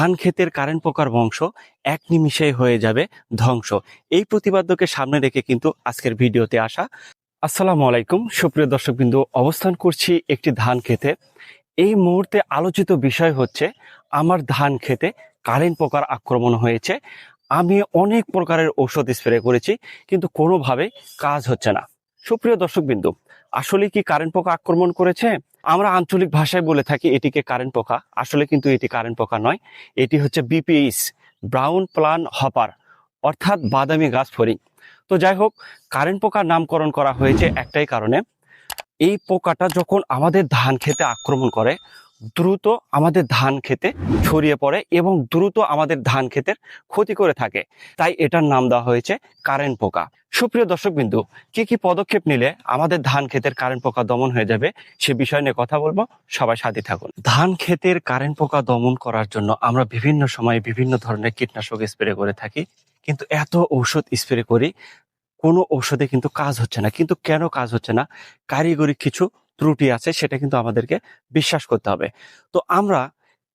ধান ক্ষেতের কারেন্ট পোকার বংশ এক নিমিষেই হয়ে যাবে ধ্বংস। এই প্রতিপাদ্যকে সামনে রেখে কিন্তু আজকের ভিডিওতে আসা। আসসালামু আলাইকুম। সুপ্রিয় দর্শকবিন্দু, অবস্থান করছি একটি ধান খেতে এই মুহূর্তে আলোচিত বিষয় হচ্ছে, আমার ধান খেতে কারেন্ট পোকার আক্রমণ হয়েছে। আমি অনেক প্রকারের ঔষধ স্প্রে করেছি, কিন্তু কোনোভাবে কাজ হচ্ছে না। সুপ্রিয় দর্শকবিন্দু, আসলে কি কারেন্ট পোকা আক্রমণ করেছে? আমরা আঞ্চলিক ভাষায় বলে থাকি এটিকে কারেন্ট পোকা। আসলে কিন্তু এটি কারেন্ট পোকা নয়, এটি হচ্ছে বিপিএইচ ব্রাউন প্লান হপার অর্থাৎ বাদামি গাছ ফড়িং। তো যাই হোক কারেন্ট পোকার নামকরণ করা হয়েছে একটাই কারণে। এই পোকাটা যখন আমাদের ধান খেতে আক্রমণ করে দ্রুত আমাদের ধান খেতে ছড়িয়ে পড়ে এবং দ্রুত আমাদের ধান ক্ষেতের ক্ষতি করে থাকে। তাই এটার নাম দেওয়া হয়েছে কারেন্ট পোকা। সুপ্রিয় দর্শক বিন্দু কি কি পদক্ষেপ নিলে আমাদের ধান ক্ষেতের কারেন্ট পোকা দমন হয়ে যাবে সে বিষয় নিয়ে কথা বলব। সবাই সাথে থাকুন। ধান ক্ষেতের কারেন্ট পোকা দমন করার জন্য আমরা বিভিন্ন সময়ে বিভিন্ন ধরনের কীটনাশক স্প্রে করে থাকি। কিন্তু এত ঔষধ স্প্রে করি, কোনো ঔষধে কিন্তু কাজ হচ্ছে না। কিন্তু কেন কাজ হচ্ছে না? কারিগরি কিছু ত্রুটি আছে, সেটা কিন্তু আমাদেরকে বিশ্বাস করতে হবে। তো আমরা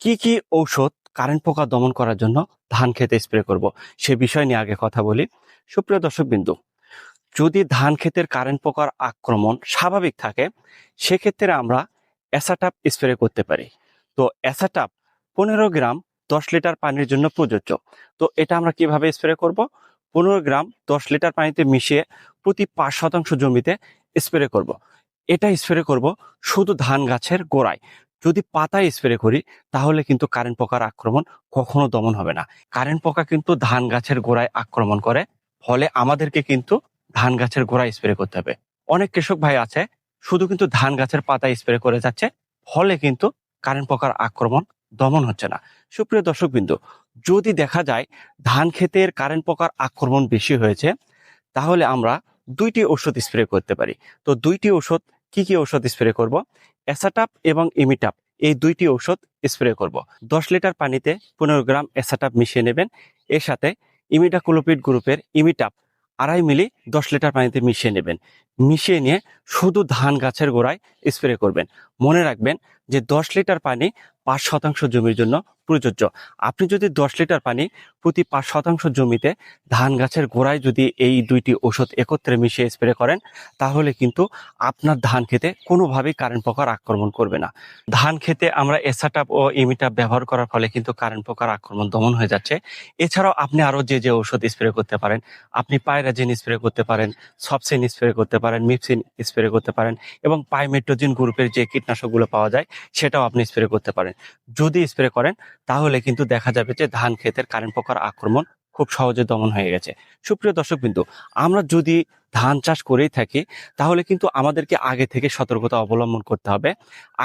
কি কি ঔষধ কারেন্ট পোকা দমন করার জন্য ধান খেতে স্প্রে করব, সে বিষয় নিয়ে আগে কথা বলি। সুপ্রিয় দর্শক বিন্দু, যদি ধান ক্ষেতের কারেন্ট পোকার আক্রমণ স্বাভাবিক থাকে, সেক্ষেত্রে আমরা অ্যাসাটাপ স্প্রে করতে পারি। তো অ্যাসাটাপ পনেরো গ্রাম দশ লিটার পানির জন্য প্রযোজ্য। তো এটা আমরা কীভাবে স্প্রে করব? পনেরো গ্রাম দশ লিটার পানিতে মিশিয়ে প্রতি পাঁচ শতাংশ জমিতে স্প্রে করব। এটা স্প্রে করব শুধু ধান গাছের গোড়ায়। যদি পাতায় স্প্রে করি, তাহলে কিন্তু কারেন্ট পোকার আক্রমণ কখনো দমন হবে না। কারেন্ট পোকা কিন্তু ধান গাছের গোড়ায় আক্রমণ করে, ফলে আমাদেরকে কিন্তু ধান গাছের গোড়ায় স্প্রে করতে হবে। অনেক কৃষক ভাই আছে, শুধু কিন্তু ধান গাছের পাতায় স্প্রে করে যাচ্ছে, ফলে কিন্তু কারেন্ট পোকার আক্রমণ দমন হচ্ছে না। সুপ্রিয় দর্শক বিন্দু যদি দেখা যায় ধান ক্ষেতের কারেন্ট পোকার আক্রমণ বেশি হয়েছে, তাহলে আমরা দুইটি ওষুধ স্প্রে করতে পারি। তো দুইটি ওষুধ কি কি ওষুধ স্প্রে করব? অ্যাসাটাপ এবং ইমিটাপ এই দুইটি ঔষধ স্প্রে করব। দশ লিটার পানিতে পনেরো গ্রাম অ্যাসাটাপ মিশিয়ে নেবেন। এর সাথে ইমিডাকুলোপিড গ্রুপের ইমিটাপ আড়াই মিলি দশ লিটার পানিতে মিশিয়ে নেবেন। মিশিয়ে নিয়ে শুধু ধান গাছের গোড়ায় স্প্রে করবেন। মনে রাখবেন যে দশ লিটার পানি পাঁচ শতাংশ জমির জন্য প্রযোজ্য। আপনি যদি দশ লিটার পানি প্রতি পাঁচ শতাংশ জমিতে ধান গাছের গোড়ায় যদি এই দুইটি ওষুধ একত্রে মিশিয়ে স্প্রে করেন, তাহলে কিন্তু আপনার ধান খেতে কোনোভাবেই কারেন্ট পোকার আক্রমণ করবে না। ধান খেতে আমরা এসাটাপ ও ইমিটাপ ব্যবহার করার ফলে কিন্তু কারেন্ট পোকার আক্রমণ দমন হয়ে যাচ্ছে। এছাড়াও আপনি আরও যে যে ওষুধ স্প্রে করতে পারেন, আপনি পায়রাজিন স্প্রে করতে পারেন, সবসিন স্প্রে করতে পারেন। মিপসিন স্প্রে করতে পারেন এবং পাইমেট্রোজিন গ্রুপের যে কীটনাশকগুলো পাওয়া যায় সেটাও আপনি স্প্রে করতে পারেন। যদি স্প্রে করেন তাহলে কিন্তু দেখা যাবে যে ধান ক্ষেতের কারেন্ট পোকার আক্রমণ খুব সহজে দমন হয়ে গেছে। সুপ্রিয় দর্শক বিন্দু আমরা যদি ধান চাষ করেই থাকি, তাহলে কিন্তু আমাদেরকে আগে থেকে সতর্কতা অবলম্বন করতে হবে।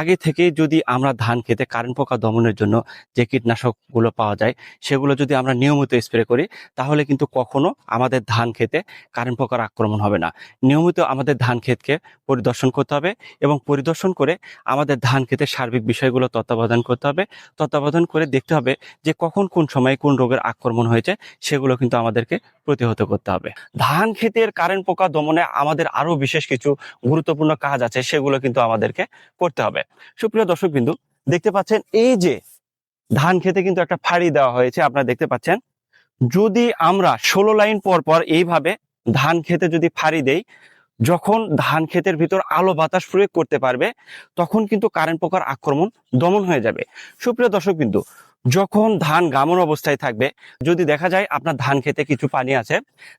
আগে থেকে যদি আমরা ধান খেতে কারেন্ট পোকা দমনের জন্য যে কীটনাশকগুলো পাওয়া যায়, সেগুলো যদি আমরা নিয়মিত স্প্রে করি, তাহলে কিন্তু কখনো আমাদের ধান খেতে কারেন্ট পোকার আক্রমণ হবে না। নিয়মিত আমাদের ধান ক্ষেতকে পরিদর্শন করতে হবে এবং পরিদর্শন করে আমাদের ধান খেতে সার্বিক বিষয়গুলো তত্ত্বাবধান করতে হবে। তত্ত্বাবধান করে দেখতে হবে যে কখন কোন সময়ে কোন রোগের আক্রমণ হয়েছে, সেগুলো কিন্তু আমাদেরকে প্রতিহত করতে হবে। ধান ক্ষেতের কারেন্ট পোকা দমনে আমাদের আরও বিশেষ কিছু গুরুত্বপূর্ণ কাজ আছে, সেগুলো কিন্তু আমাদেরকে করতে হবে। সুপ্রিয় দর্শক বিন্দু দেখতে পাচ্ছেন এই যে ধান খেতে কিন্তু একটা ফাড়ি দেওয়া হয়েছে, আপনারা দেখতে পাচ্ছেন। যদি আমরা ষোলো লাইন পর পর এইভাবে ধান খেতে যদি ফাড়ি দেই, যখন ধান ক্ষেতের ভিতর আলো বাতাস প্রয়োগ করতে পারবে, তখন কিন্তু কারেন্ট পোকার আক্রমণ দমন হয়ে যাবে। সুপ্রিয় দর্শক বিন্দু যখন ধান গামন অবস্থায় থাকবে, যদি দেখা যায় আপনার ধান খেতে কিছু পানি আছে,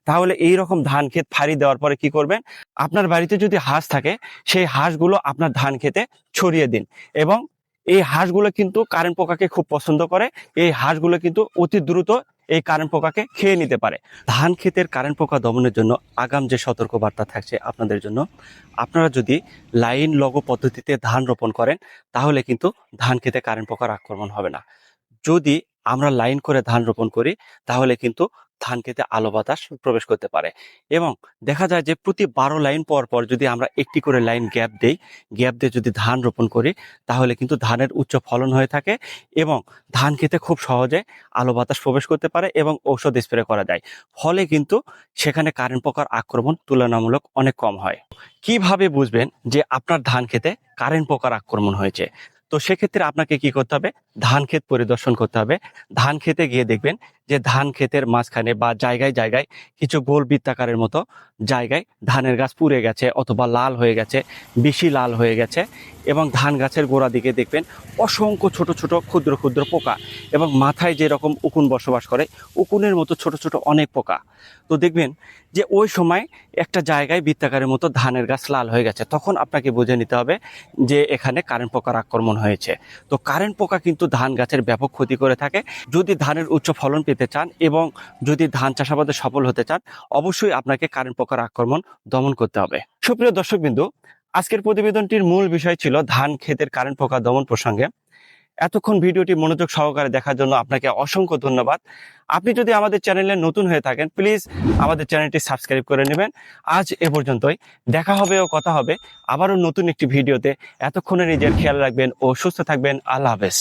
তাহলে এই রকম ধান ক্ষেত ফাড়ি দেওয়ার পরে কি করবেন? আপনার বাড়িতে যদি হাঁস থাকে, সেই হাঁসগুলো আপনার ধান খেতে ছড়িয়ে দিন এবং এই হাঁসগুলো কিন্তু কারেন্ট পোকাকে খুব পছন্দ করে। এই হাঁসগুলো কিন্তু অতি দ্রুত এই কারেন্ট পোকাকে খেয়ে নিতে পারে। ধান ক্ষেতের কারেন্ট পোকা দমনের জন্য আগাম যে সতর্ক বার্তা থাকছে আপনাদের জন্য, আপনারা যদি লাইন লগো পদ্ধতিতে ধান রোপণ করেন, তাহলে কিন্তু ধান খেতে কারেন্ট পোকার আক্রমণ হবে না। যদি আমরা লাইন করে ধান রোপণ করি, তাহলে কিন্তু ধান খেতে আলো বাতাস প্রবেশ করতে পারে। এবং দেখা যায় যে প্রতি বারো লাইন পর পর যদি আমরা একটি করে লাইন গ্যাপ দেই গ্যাপ দিয়ে যদি ধান রোপণ করি, তাহলে কিন্তু ধানের উচ্চ ফলন হয়ে থাকে এবং ধান খেতে খুব সহজে আলো বাতাস প্রবেশ করতে পারে এবং ঔষধ স্প্রে করা যায়। ফলে কিন্তু সেখানে কারেন্ট পোকার আক্রমণ তুলনামূলক অনেক কম হয়। কীভাবে বুঝবেন যে আপনার ধান খেতে কারেন্ট পোকার আক্রমণ হয়েছে? তো সেক্ষেত্রে আপনাকে কি করতে হবে? ধান ক্ষেত পরিদর্শন করতে হবে। ধান খেতে গিয়ে দেখবেন যে ধান ক্ষেতের মাঝখানে বা জায়গায় জায়গায় কিছু গোল বৃত্তাকারের মতো জায়গায় ধানের গাছ পুড়ে গেছে অথবা লাল হয়ে গেছে, বেশি লাল হয়ে গেছে এবং ধান গাছের গোড়া দিকে দেখবেন অসংখ্য ছোট ছোট ক্ষুদ্র ক্ষুদ্র পোকা এবং মাথায় যেরকম উকুন বসবাস করে, উকুনের মতো ছোট ছোট অনেক পোকা। তো দেখবেন যে ওই সময় একটা জায়গায় বৃত্তাকারের মতো ধানের গাছ লাল হয়ে গেছে, তখন আপনাকে বুঝে নিতে হবে যে এখানে কারেন্ট পোকার আক্রমণ হয়েছে। তো কারেন্ট পোকা কিন্তু ধান গাছের ব্যাপক ক্ষতি করে থাকে। যদি ধানের উচ্চ ফলন পেতে চান এবং যদি ধান চাষাবাদে সফল হতে চান, অবশ্যই আপনাকে কারেন্ট পোকার আক্রমণ দমন করতে হবে। সুপ্রিয় দর্শকবিন্দু, আজকের প্রতিবেদনটির মূল বিষয় ছিল ধান ক্ষেতের কারেন্ট পোকা দমন প্রসঙ্গে। এতক্ষণ ভিডিওটি মনোযোগ সহকারে দেখার জন্য আপনাকে অসংখ্য ধন্যবাদ। আপনি যদি আমাদের চ্যানেলে নতুন হয়ে থাকেন, প্লিজ আমাদের চ্যানেলটি সাবস্ক্রাইব করে নেবেন। আজ এ পর্যন্তই। দেখা হবে ও কথা হবে আবারও নতুন একটি ভিডিওতে। এতক্ষণে নিজের খেয়াল রাখবেন ও সুস্থ থাকবেন। আল্লাহ হাফেজ।